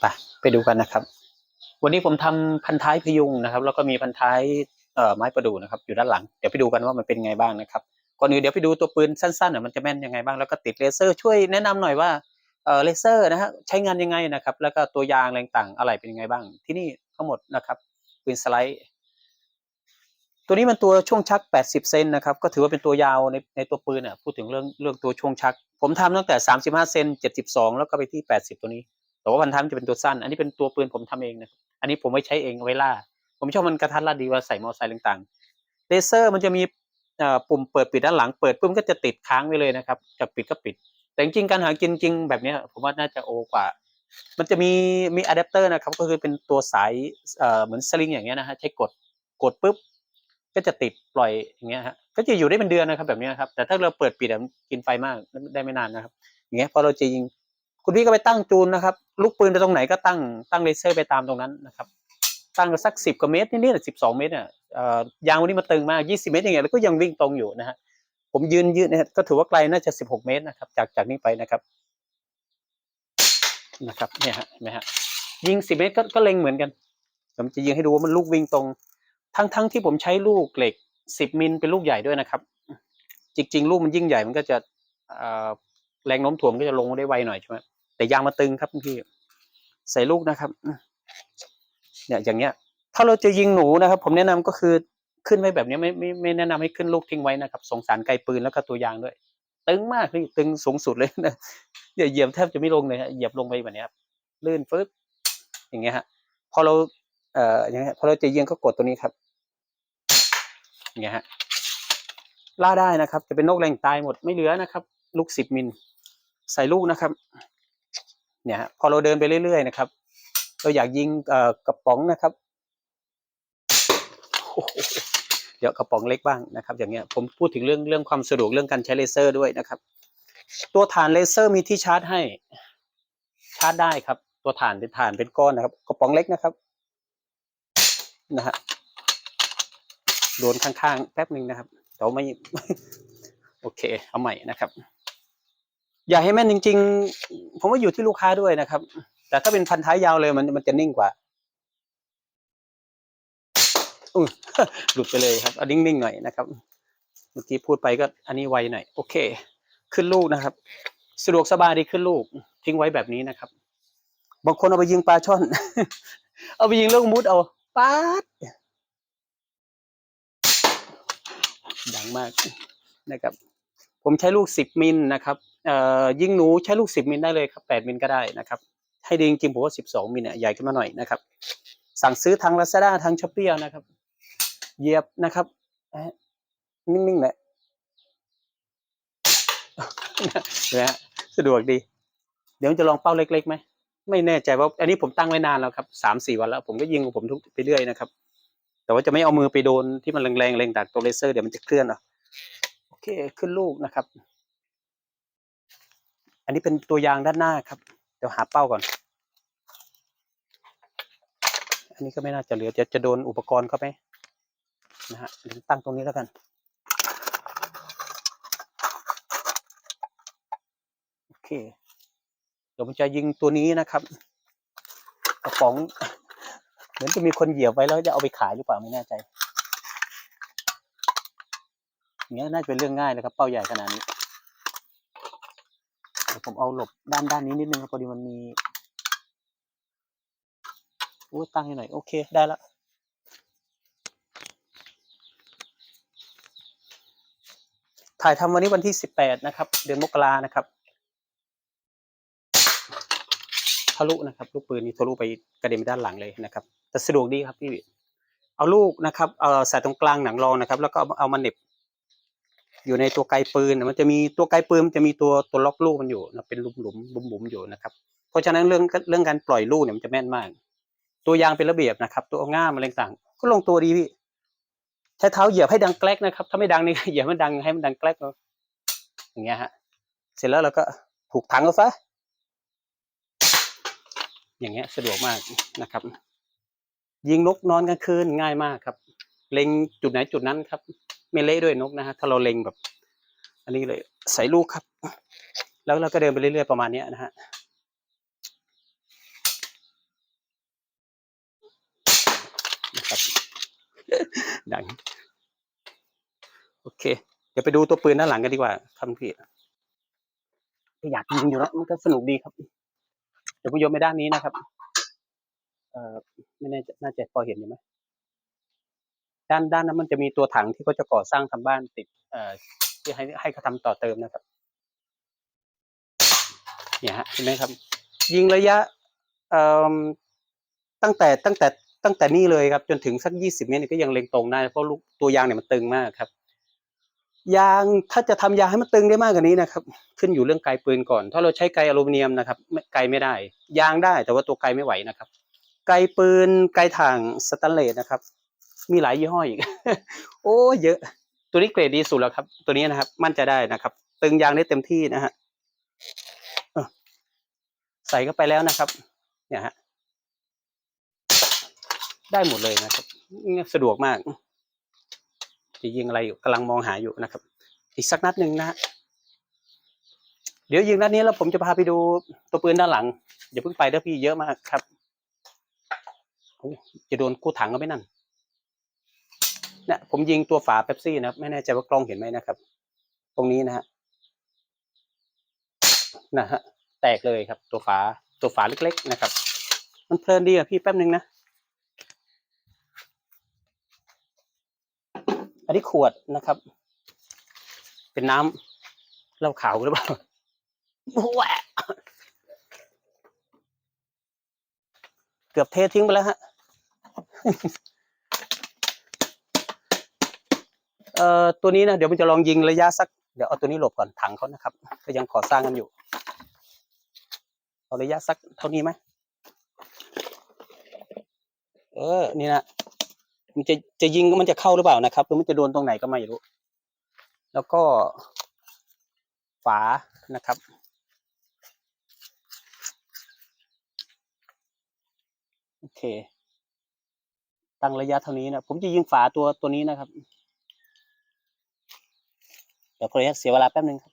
ไปไปดูกันนะครับ วันนี้ผมทำพันท้ายพยุงนะครับ แล้วก็มีพันท้ายเอ่อไม้ประดู่นะครับ อยู่ด้านหลังเดี๋ยวไปดูกันว่ามันเป็นไงบ้างนะครับก่อนอื่นเดี๋ยวไปดูตัวปืนสั้นๆน่ะมันจะแม่นยังไงบ้างแล้วก็ติดเลเซอร์ช่วยแนะนำหน่อยว่าเอ่อเลเซอร์นะฮะใช้งานยังไงนะครับ แล้วก็ตัวยางอะไรต่างอะไรเป็นยังไงบ้าง ที่นี่ทั้งหมดนะครับปืนสไลด์ตัวนี้มันตัวช่วงชัก 80 เซนนะครับ ก็ถือว่าเป็นตัวยาวในในตัวปืนอะพูดถึงเรื่องเรื่องตัวช่วงชัก ผมทำตั้งแต่ 35 เซน72 แล้วก็ไปที่ 80 ตัวนี้ แต่ว่าวันทำจะเป็นตัวสั้น อันนี้เป็นตัวปืนผมทำเองนะครับอันนี้ผมไม่ใช้เองเอาไว้ล่า ผมชอบมันกระทัดรัดดีว่าใส่มอไซค์ต่างๆเลเซอร์มันจะมีปุ่มเปิดปิดด้านหลังเปิดปุ๊บมันก็จะติดค้างไว้เลยนะครับจากปิดก็ปิด แต่จริงๆการหากินจริงแบบนี้ผมว่าน่าจะโอกว่า มันจะมีมีอะแดปเตอร์นะครับก็คือเป็นตัวสายเหมือนสลิงอย่างเงี้ยนะฮะใช้กดกดปุ๊บก็จะติดปล่อยอย่างเงี้ยฮะก็จะอยู่ได้เป็นเดือนนะครับแบบนี้ครับแต่ถ้าเราเปิดปิดอะมันกินไฟมากได้ไม่นานนะครับอย่างเงี้ยพอเราจะยิง คุณพี่ก็ไปตั้งจูนนะครับ ลูกปืนไปตรงไหนก็ตั้งตั้งเลเซอร์ไปตามตรงนั้นนะครับ ตั้งสักสิบกว่าเมตรนี่นี่สิบสองเมตรเนี่ยยางวันนี้มันตึงมากยี่สิบเมตรอย่างเงี้ยแล้วก็ยังวิ่งตรงอยู่นะฮะผมยืนยืนเนี่ยก็ถือว่าไกลน่าจะสิบหกเมตรนะครับ จากจากนี้ไปนะครับนะครับเนี่ยฮะเห็นไหมฮะยิงสิบเมตรก็ก็เล็งเหมือนกันผมจะยิงให้ดูว่ามันลูกวิ่งตรง ทั้งทั้งที่ผมใช้ลูกเหล็กสิบมิลเป็นลูกใหญ่ด้วยนะครับ จริง ๆ ลูกมันยิ่งใหญ่มันก็จะอ่อ แรงโน้มถ่วงก็จะลงได้ไวหน่อยใช่ไหมแต่ยางมาตึงครับพี่ใส่ลูกนะครับเนี่ยอย่างเงี้ย ถ้าเราจะยิงหนูนะครับ ผมแนะนำก็คือขึ้นไว้แบบนี้ไม่ไม่ไม่แนะนำให้ขึ้นลูกทิ้งไว้นะครับสงสารไกลปืนแล้วก็ตัวยางด้วย ตึงมากพี่ตึงสูงสุดเลยนะอย่าเหยียบแทบจะไม่ลงเลยฮะเหยียบลงไปแบบนี้ครับลื่นฟึ๊บอย่างเงี้ยฮะพอเราเอ่ออย่างเงี้ยพอเราจะยิงก็กดตัวนี้ครับอย่างเงี้ยฮะล่าได้นะครับ จะเป็นนกแรงตายหมดไม่เหลือนะครับ ลูกสิบมิล ใส่ลูกนะครับ เนี่ยพอเราเดินไปเรื่อยๆนะครับ เราอยากยิงกระป๋องนะครับเดี๋ยวกระป๋องเล็กบ้างนะครับ อย่างเงี้ยผมพูดถึงเรื่องเรื่องความสะดวกเรื่องการใช้เลเซอร์ด้วยนะครับ ตัวฐานเลเซอร์มีที่ชาร์จให้ ชาร์จได้ครับ ตัวฐานเป็นฐานเป็นก้อนนะครับ กระป๋องเล็กนะครับนะฮะโดนข้างๆแป๊บหนึ่งนะครับแต่ไม่โอเค เอาใหม่นะครับ อย่าให้แม่นจริง ๆ ผมว่าอยู่ที่ลูกค้าด้วยนะครับ แต่ถ้าเป็นพันท้ายยาวเลยมันมันจะนิ่งกว่าอุ้ยหลุดไปเลยครับอานิ่งๆหน่อยนะครับ เมื่อกี้พูดไปก็อันนี้ไวหน่อย โอเค ขึ้นลูกนะครับ สะดวกสบายดีขึ้นลูก ทิ้งไว้แบบนี้นะครับ บางคนเอาไปยิงปลาช่อน เอาไปยิงเรื่องมุดเอาป๊าดดังมากนะครับ ผมใช้ลูกสิบมิลนะครับ ยิงหนูใช้ลูกสิบมิลได้เลยครับแปดมิลก็ได้นะครับ ให้ดีจริงๆผมว่าสิบสองมิลเนี่ยใหญ่ขึ้นมาหน่อยนะครับ สั่งซื้อทางลาซาด้าทางช้อปปี้นะครับ เยียบนะครับ นิ่งๆแหละนะฮะสะดวกดี เดี๋ยวจะลองเป้าเล็กๆไหมไม่แน่ใจว่า อันนี้ผมตั้งไว้นานแล้วครับสามสี่วันแล้ว ผมก็ยิงของผมทุกไปเรื่อยนะครับ แต่ว่าจะไม่เอามือไปโดนที่มันแรงๆแรงจากตัวเลเซอร์เดี๋ยวมันจะเคลื่อนอะโอเคขึ้นลูกนะครับ อันนี้เป็นตัวยางด้านหน้าครับ เดี๋ยวหาเป้าก่อน อันนี้ก็ไม่น่าจะเหลือจะจะโดนอุปกรณ์เข้าไหมนะฮะเดี๋ยวตั้งตรงนี้แล้วกัน โอเค เดี๋ยวผมจะยิงตัวนี้นะครับกระป๋อง เหมือนจะมีคนเหยียบไว้แล้วจะเอาไปขายหรือเปล่าไม่แน่ใจอย่างเงี้ยน่าจะเป็นเรื่องง่ายเลยครับ เป้าใหญ่ขนาดนี้ ผมเอาหลบด้านด้านนี้นิดนึงครับพอดีมันมีโอ้ตั้งให้หน่อย โอเคได้ละถ่ายทำวันนี้วันที่สิบแปดนะครับ เดือนมกรานะครับทะลุนะครับ ลูกปืนนี่ทะลุไปกระเด็นไปด้านหลังเลยนะครับ แต่สะดวกดีครับพี่เอาลูกนะครับเอ่อใส่ตรงกลางหนังรองนะครับ แล้วก็เอาเอามาเหน็บ อยู่ในตัวไกลปืนมันจะมีตัวไกลปืนมันจะมีตัวตัวล็อกลูกมันอยู่นะเป็นหลุมหลุมบุ๋มบุ๋มอยู่นะครับ เพราะฉะนั้นเรื่องเรื่องการปล่อยลูกเนี่ยมันจะแม่นมาก ตัวยางเป็นระเบียบนะครับ ตัวง่ามอะไรต่างก็ลงตัวดีพี่ใช้เท้าเหยียบให้ดังแกลกนะครับ ถ้าไม่ดังนี่เหยียบให้มันดังให้มันดังแกลกอย่างเงี้ยฮะ เสร็จแล้วเราก็ผูกถังเอาซะอย่างเงี้ยสะดวกมากนะครับ ยิงนกนอนกลางคืนง่ายมากครับ เล็งจุดไหนจุดนั้นครับ ไม่เละด้วยนกนะฮะถ้าเราเล็งแบบ อันนี้เลยใส่ลูกครับ แล้วเราก็เดินไปเรื่อยๆประมาณนี้นะฮะนะครับดังโอเค เดี๋ยวไปดูตัวปืนด้านหลังกันดีกว่าคำพี่อยากยิงอยู่แล้วมันก็สนุกดีครับ เดี๋ยวผู้ยมไปด้านนี้นะครับ เอ่อไม่แน่น่าจะพอเห็นอยู่ไหม ด้านด้านนั้นมันจะมีตัวถังที่เขาจะก่อสร้างทำบ้านติดเอ่อที่ให้ให้เขาทำต่อเติมนะครับเนี่ยฮะเห็นไหมครับ ยิงระยะเอ่อตั้งแต่ตั้งแต่ตั้งแต่นี่เลยครับ จนถึงสักยี่สิบเมตรเนี่ยก็ยังเล็งตรงได้เพราะลูกตัวยางเนี่ยมันตึงมากครับ ยางถ้าจะทำยางให้มันตึงได้มากกว่านี้นะครับ ขึ้นอยู่เรื่องไกลปืนก่อน ถ้าเราใช้ไกลอลูมิเนียมนะครับไม่ไกลไม่ได้ ยางได้แต่ว่าตัวไกลไม่ไหวนะครับ ไกลปืนไกลถ่างสแตนเลสนะครับ มีหลายยี่ห้ออีก โอ้เยอะ ตัวนี้เกรดดีสุดแล้วครับ ตัวนี้นะครับ มั่นใจะได้นะครับ ตึงยางได้เต็มที่นะฮะใส่เข้าไปแล้วนะครับ เนี่ยฮะ ได้หมดเลยนะครับสะดวกมาก จะยิงอะไรอยู่กำลังมองหาอยู่นะครับ อีกสักนัดหนึ่งนะฮะเดี๋ยวยิงนัดนี้แล้วผมจะพาไปดูตัวปืนด้านหลังอย่าเพิ่งไปเด้อพี่เยอะมากครับจะโดนกู้ถังก็ไม่นั่น นี่ยผมยิงตัวฝาเป๊ปซี่นะครับ ไม่แน่ใจว่ากล้องเห็นไหมนะครับ ตรงนี้นะฮะนะฮะแตกเลยครับ ตัวฝาตัวฝาเล็ก ๆ นะครับ มันเพลินดีอะพี่แป๊บนึงนะอันนี้ขวดนะครับ เป็นน้ำเหล้าขาวหรือเปล่าแหวะเกือบเททิ้งไปแล้วฮะ เอ่อตัวนี้นะเดี๋ยวมันจะลองยิงระยะสักเดี๋ยวเอาตัวนี้หลบก่อนถังเขานะครับ ก็ยังก่อสร้างกันอยู่เอาระยะสักเท่านี้ไหมเออ นี่นะมันจะจะยิงก็มันจะเข้าหรือเปล่านะครับหรือมันจะโดนตรงไหนก็ไม่รู้ แล้วก็ฝานะครับ โอเค ตั้งระยะเท่านี้นะ ผมจะยิงฝาตัวตัวนี้นะครับ ดี๋ยวขออนุญาตเสียเวลาแป๊บนึงครับ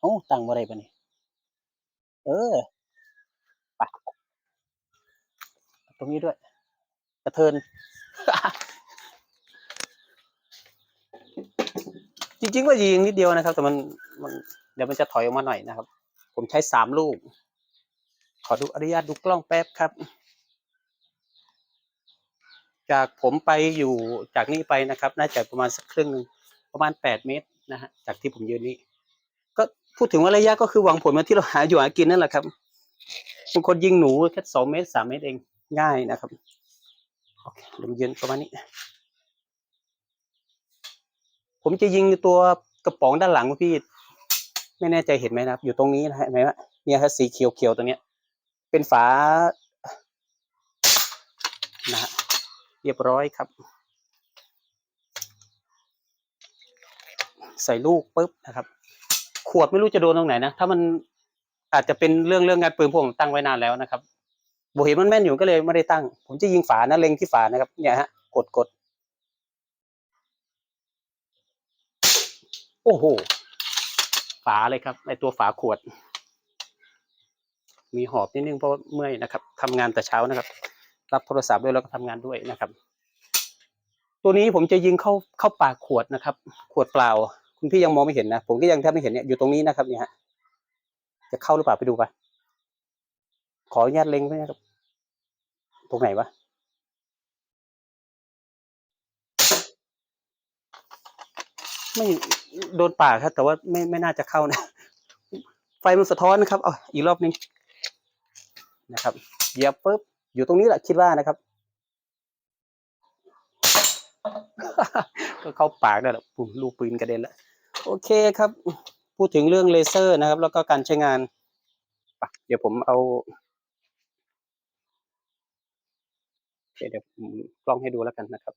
โอ้ตั้งบ่ได้ปะนี่เออไปตรงนี้ด้วย กระเทิน จริงๆว่ายิงนิดเดียวนะครับ แต่มันมันเดี๋ยวมันจะถอยออกมาหน่อยนะครับ ผมใช้สามลูก ขอดูอนุญาตดูกล้องแป๊บครับ จากผมไปอยู่จากนี้ไปนะครับ น่าจะประมาณสักครึ่งหนึ่งประมาณแปดเมตรนะฮะจากที่ผมยืนนี้ ก็พูดถึงว่าระยะก็คือหวังผลมาที่เราหาอยู่หากินนั่นแหละครับบางคนยิงหนูแค่สองเมตรสามเมตรเองง่ายนะครับโอเคเดี๋ยวผมยืนประมาณนี้ ผมจะยิงตัวกระป๋องด้านหลังพี่ ไม่แน่ใจเห็นไหมนะครับ อยู่ตรงนี้นะฮะเห็นไหมฮะเนี่ยครับสีเขียวเขียวๆตัวเนี้ย เป็นฝานะฮะ เรียบร้อยครับ ใส่ลูกปุ๊บนะครับ ขวดไม่รู้จะโดนตรงไหนนะ ถ้ามันอาจจะเป็นเรื่องเรื่องงานปืนพวกผมตั้งไว้นานแล้วนะครับบเห็นมันแม่นอยู่ก็เลยไม่ได้ตั้ง ผมจะยิงฝานะเล็งที่ฝานะครับ เนี่ยฮะ กดกดโอ้โห ฝาเลยครับไอตัวฝาขวด มีหอบนิดนึงเพราะเมื่อยนะครับทำงานแต่เช้านะครับ รับโทรศัพท์ด้วยแล้วก็ทำงานด้วยนะครับ ตัวนี้ผมจะยิงเข้าเข้าปากขวดนะครับ ขวดเปล่า คุณพี่ยังมองไม่เห็นนะผมก็ยังแทบไม่เห็นเนี่ยอยู่ตรงนี้นะครับเนี่ยฮะจะเข้าหรือเปล่าไปดูไปขออนุญาตเล็งไว้นะครับ ตรงไหนวะไม่โดนปากครับ แต่ว่าไม่ไม่น่าจะเข้านะ ไฟมันสะท้อนนะครับ เอาอีกรอบนึงนะครับเหยียบปุ๊บ อยู่ตรงนี้แหละคิดว่านะครับ ก็เข้าปากได้แล้วปุ่มลูกปืนกระเด็นแล้วโอเคครับ พูดถึงเรื่องเลเซอร์นะครับ แล้วก็การใช้งานไปเดี๋ยวผมเอาเดี๋ยวเดี๋ยวผมกล้องให้ดูแล้วกันนะครับ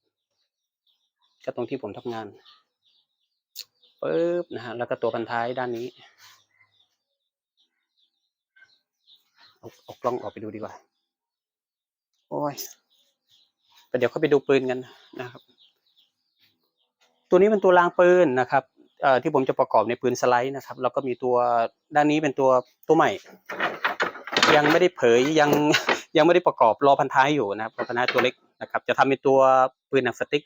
ก็ตรงที่ผมทำงานปึ๊บนะฮะแล้วก็ตัวพันท้ายด้านนี้เอาเอากล้องออกไปดูดีกว่า โอ้ยเดี๋ยวเข้าไปดูปืนกันนะครับ ตัวนี้เป็นตัวรางปืนนะครับที่ผมจะประกอบในปืนสไลด์นะครับ แล้วก็มีตัวด้านนี้เป็นตัวตัวใหม่ ยังไม่ได้เผยยังยังไม่ได้ประกอบรอพันท้ายอยู่นะครับรอพันท้ายตัวเล็กนะครับ จะทำเป็นตัวปืนหนังสติ๊ก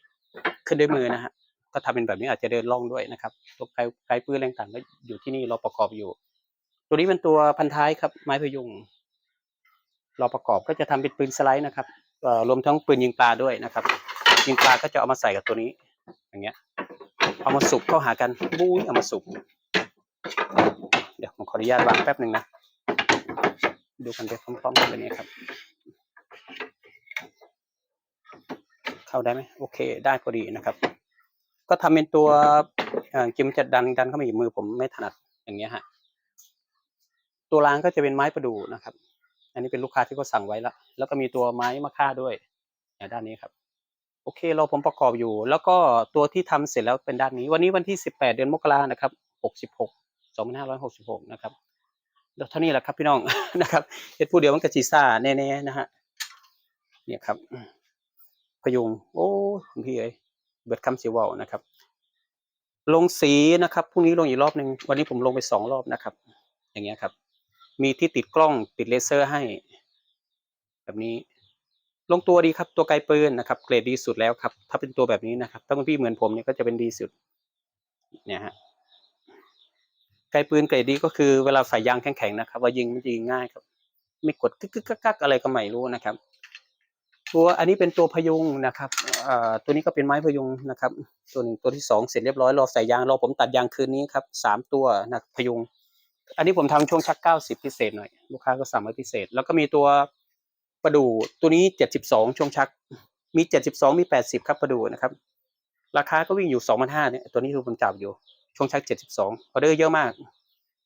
ขึ้นด้วยมือนะฮะก็ทำเป็นแบบนี้อาจจะเดินล่องด้วยนะครับตัวไกลไกลปืนแรงต่างก็อยู่ที่นี่รอประกอบอยู่ ตัวนี้เป็นตัวพันท้ายครับไม้พยุง เรอประกอบก็จะทำเป็นปืนสไลด์นะครับรวมทั้งปืนยิงปลาด้วยนะครับ ยิงปลาก็จะเอามาใส่กับตัวนี้ อย่างเงี้ย เอามาสุกเข้าหากันบู๊ยเอามาสุกเดี๋ยวผมขออนุญาตวางแป๊บหนึ่งนะ ดูกันไปพร้อมๆกันแบบนี้ครับ เข้าได้ไหมโอเค ได้พอดีนะครับ ก็ทำเป็นตัวเอ่อจิมจะดันดันเข้ามาอีกมือผมไม่ถนัดอย่างเงี้ยฮะตัวรางก็จะเป็นไม้ประดู่นะครับ นนี้เป็นลูกค้าที่เขาสั่งไว้ละแล้วก็มีตัวไม้มะค่าด้วยเนี่ยด้านนี้ครับ โอเค เราผมประกอบอยู่ แล้วก็ตัวที่ทำเสร็จแล้วเป็นด้านนี้ วันนี้วันที่สิบแปดเดือนมกรานะครับหกสิบหกสองพันะครับแล้วเท่านี้แหละครับพี่น้องนะครับเฮ็ดผู้เดียวมันกะจีซ่าแน่ๆนะฮะ เนี่ยครับ พยุง โอ้คุณพี่เอ้ยเบิดคำสิเวนะครับ ลงสีนะครับ พรุ่งนี้ลงอีกรอบหนึ่ง วันนี้ผมลงไปสองรอบนะครับ อย่างเงี้ยครับ มีที่ติดกล้องติดเลเซอร์ให้ แบบนี้ ลงตัวดีครับตัวไกลปืนนะครับ เกรดดีสุดแล้วครับ ถ้าเป็นตัวแบบนี้นะครับ ถ้าคุณพี่เหมือนผมเนี่ยก็จะเป็นดีสุด เนี่ยฮะไกลปืนเกรดดีก็คือเวลาใส่ยางแข็งๆนะครับว่ายิงมันจะยิงง่ายครับ ไม่กดกึกกักกักอะไรก็ไม่รู้นะครับ ตัวอันนี้เป็นตัวพยุงนะครับตัวนี้ก็เป็นไม้พยุงนะครับ ตัวหนึ่งตัวที่สองเสร็จเรียบร้อยรอใส่ยางรอผมตัดยางคืนนี้ครับสามตัวนะพยุง อันนี้ผมทำช่วงชักเก้าสิบพิเศษหน่อยลูกค้าก็สั่งมาพิเศษ แล้วก็มีตัวประดูตัวนี้เจ็ดสิบสองช่วงชัก มีเจ็ดสิบสองมีแปดสิบครับประดูนะครับ ราคาก็วิ่งอยู่สองพันห้าเนี่ยตัวนี้คือผมจับอยู่ช่วงชักเจ็ดสิบสองออเดอร์เยอะมาก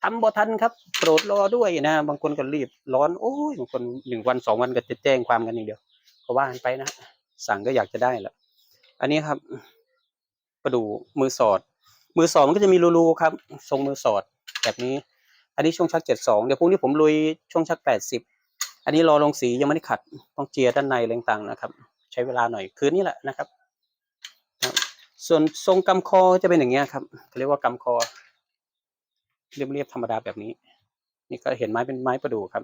ทำบ่ทันครับโปรดรอด้วยนะบางคนก็รีบร้อนโอ้ยบางคนหนึ่งวันสองวันก็จะแจ้งความกันอย่างเดียวก็ว่ากันไปนะ สั่งก็อยากจะได้แหละอันนี้ครับประดูมือสอด มือสอดมันก็จะมีรูๆครับ ทรงมือสอดแบบนี้ อันนี้ช่วงชักเจ็ดสองเดี๋ยวพรุ่งนี้ผมลุยช่วงชักแปดสิบอันนี้รอลงสียังไม่ได้ขัดต้องเจียด้านในอะไรต่างนะครับ ใช้เวลาหน่อยคืนนี้แหละนะครับ ส่วนทรงกำคอจะเป็นอย่างเงี้ยครับเขาเรียกว่ากำคอ เรียบๆธรรมดาแบบนี้ นี่ก็เห็นไม้เป็นไม้ประดู่ครับ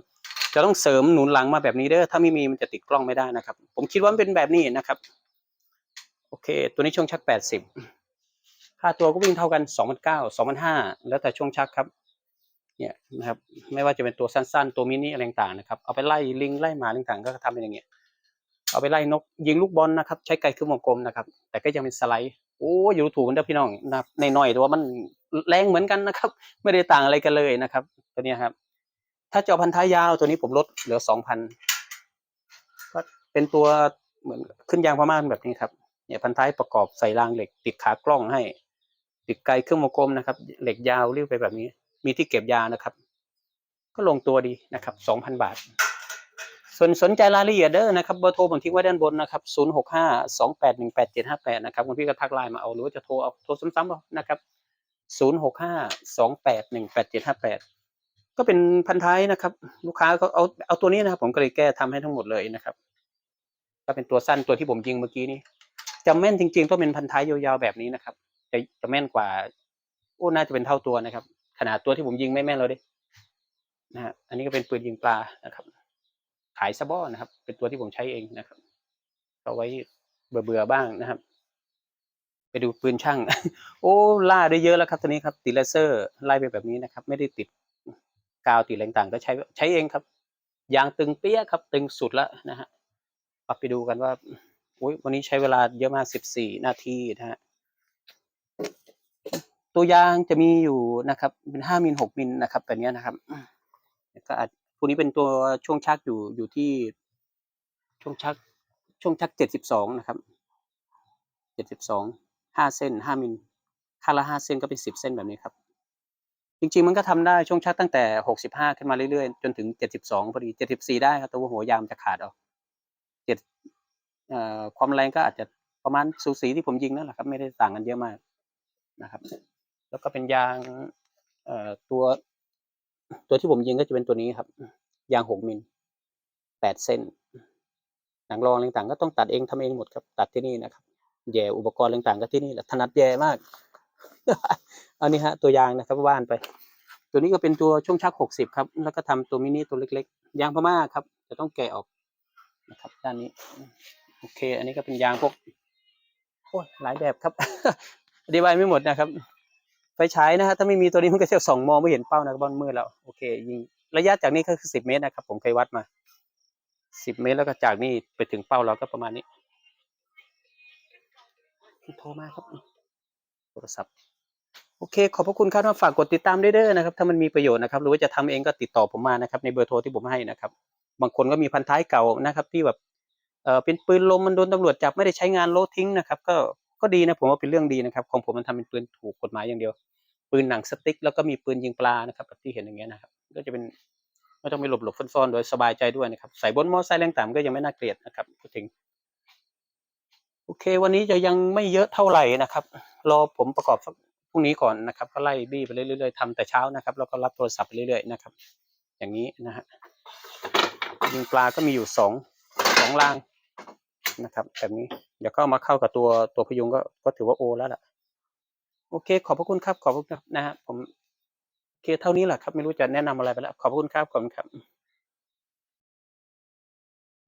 จะต้องเสริมหนุนหลังมาแบบนี้เด้อถ้าไม่มีมันจะติดกล้องไม่ได้นะครับ ผมคิดว่ามันเป็นแบบนี้นะครับ โอเค ตัวนี้ช่วงชักแปดสิบค่าตัวก็วิ่งเท่ากันสองพันเก้าสองพันห้าแล้วแต่ช่วงชักครับ เนี่ยนะครับไม่ว่าจะเป็นตัวสั้นๆ ตัวมินิอะไรต่างๆนะครับเอาไปไล่ลิงไล่หมาต่างๆก็ทำเป็นอย่างเงี้ยเอาไปไล่นกยิงลูกบอลนะครับ ใช้ไกลขึ้นวงกลมนะครับ แต่ก็ยังเป็นสไลด์โอ้ยอยู่ถูกกันเด้อพี่น้องนะครับในหน่อยแต่ว่ามันแรงเหมือนกันนะครับ ไม่ได้ต่างอะไรกันเลยนะครับ ตัวนี้ครับ ถ้าจะเอาพันท้ายยาวตัวนี้ผมลดเหลือสองพันก็เป็นตัวเหมือนขึ้นยางพม่านแบบนี้ครับเนี่ยพันท้ายประกอบใส่รางเหล็ก ติดขากล้องให้ ติดไกลเครื่องวงกลมนะครับ เหล็กยาวเรียกไปแบบนี้ มีที่เก็บยานะครับ ก็ลงตัวดีนะครับสองพันบาท ส่วนสนใจรายละเอียดเด้อนะครับเบอร์โทรผมทิ้งไว้ด้านบนนะครับศูนย์หกห้าสองแปดหนึ่งแปดเจ็ดห้าแปดนะครับคุณพี่ก็ทักไลน์มาเอาหรือว่าจะโทรเอาโทรซ้ำๆเอานะครับศูนย์หกห้าสองแปดหนึ่งแปดเจ็ดห้าแปดก็เป็นพันท้ายนะครับ ลูกค้าก็เอาเอาตัวนี้นะครับผมก็เลยแก้ทำให้ทั้งหมดเลยนะครับ ก็เป็นตัวสั้นตัวที่ผมยิงเมื่อกี้นี้จะแม่นจริง ๆ ต้องเป็นพันท้ายยาวๆแบบนี้นะครับ จะจะแม่นกว่าโอ้น่าจะเป็นเท่าตัวนะครับ ขนาดตัวที่ผมยิงไม่แม่นเลยดินะฮะอันนี้ก็เป็นปืนยิงปลานะครับ ขายซะบ้อนะครับ เป็นตัวที่ผมใช้เองนะครับเอาไว้เบื่อเบื่อๆบ้างนะครับ ไปดูปืนช่าง โอ้ล่าได้เยอะแล้วครับตัวนี้ครับ ติดเลเซอร์ไล่ไปแบบนี้นะครับ ไม่ได้ติดกาวติดอะไรต่างก็ใช้ใช้เองครับยางตึงเปี้ยครับ ตึงสุดแล้วนะฮะไปดูกันว่าโอ้ยวันนี้ใช้เวลาเยอะมากสิบสี่นาทีนะฮะ ตัวยางจะมีอยู่นะครับเป็นห้ามิลหกมิลนะครับแบบนี้นะครับก็อาจพวกนี้เป็นตัวช่วงชักอยู่อยู่ที่ช่วงชักช่วงชักเจ็ดสิบสองนะครับเจ็ดสิบสองห้าเส้นห้ามิลค่าละห้าเส้นก็เป็นสิบเส้นแบบนี้ครับ จริงๆมันก็ทำได้ช่วงชักตั้งแต่หกสิบห้าขึ้นมาเรื่อยๆ จนถึงเจ็ดสิบสองพอดีเจ็ดสิบสี่ได้ครับแต่ว่าหัวยางมันจะขาดออกเจ็ดความแรงก็อาจจะประมาณสูสีที่ผมยิงนั่นแหละครับ ไม่ได้ต่างกันเยอะมากนะครับ แล้วก็เป็นยางเอ่อตัวตัวที่ผมยิงก็จะเป็นตัวนี้ครับ ยางหกมิลแปดเส้น หนังรองต่างๆ ก็ต้องตัดเองทำเองหมดครับ ตัดที่นี่นะครับ แย่อุปกรณ์ต่างๆ ก็ที่นี่แหละถนัดแย่มาก อันนี้ฮะ ตัวยางนะครับว่านไป ตัวนี้ก็เป็นตัวช่วงชักหกสิบครับ แล้วก็ทำตัวมินิตัวเล็ก ๆ ยางพม่าครับ จะต้องแกะออกนะครับด้านนี้ โอเค อันนี้ก็เป็นยางพวกโอ้หลายแบบครับอธิบายไม่หมดนะครับ ฟฉายนะฮะถ้าไม่มีตัวนี้มันก็จะส่องมองไม่เห็นเป้านะครับบอนมืดแล้วโอเคยิงระยะจากนี้ก็คือสิบเมตรนะครับ ผมเคยวัดมาสิบเมตรแล้วก็จากนี่ไปถึงเป้าเราก็ประมาณนี้โทรมาครับโทรศัพท์ โอเค ขอบพระคุณครับฝากกดติดตามด้วยเด้อนะครับ ถ้ามันมีประโยชน์นะครับ หรือว่าจะทำเองก็ติดต่อผมมานะครับ ในเบอร์โทรที่ผมให้นะครับ บางคนก็มีพันท้ายเก่านะครับ ที่แบบเออเป็นปืนลมมันโดนตำรวจจับไม่ได้ใช้งานโลทิ้งนะครับ ก็ก็ดีนะผมว่าเป็นเรื่องดีนะครับ ของผมมันทำเป็นปืนถูกกฎหมายอย่างเดียว ปืนหนังสติ๊กแล้วก็มีปืนยิงปลานะครับแบบที่เห็นอย่างเงี้ยนะครับก็จะเป็นไม่ต้องไปหลบหลบซ่อนๆโดยสบายใจด้วยนะครับใส่บนมอไซค์แรงต่ำก็ยังไม่น่าเกลียดนะครับพูดถึงโอเค วันนี้จะยังไม่เยอะเท่าไหร่นะครับ รอผมประกอบสักพรุ่งนี้ก่อนนะครับ ก็ไล่บี้ไปเรื่อยๆทำแต่เช้านะครับ แล้วก็รับโทรศัพท์ไปเรื่อยๆนะครับ อย่างนี้นะฮะยิงปลาก็มีอยู่สองสองรางนะครับ แบบนี้เดี๋ยวก็เอามาเข้ากับตัวตัวพยุงก็ก็ถือว่าโอแล้วล่ะ โอเค ขอบพระคุณครับ ขอบพระคุณครับนะฮะผมโอเคเท่านี้แหละครับ ไม่รู้จะแนะนำอะไรไปแล้ว ขอบพระคุณครับ ขอบคุณครับ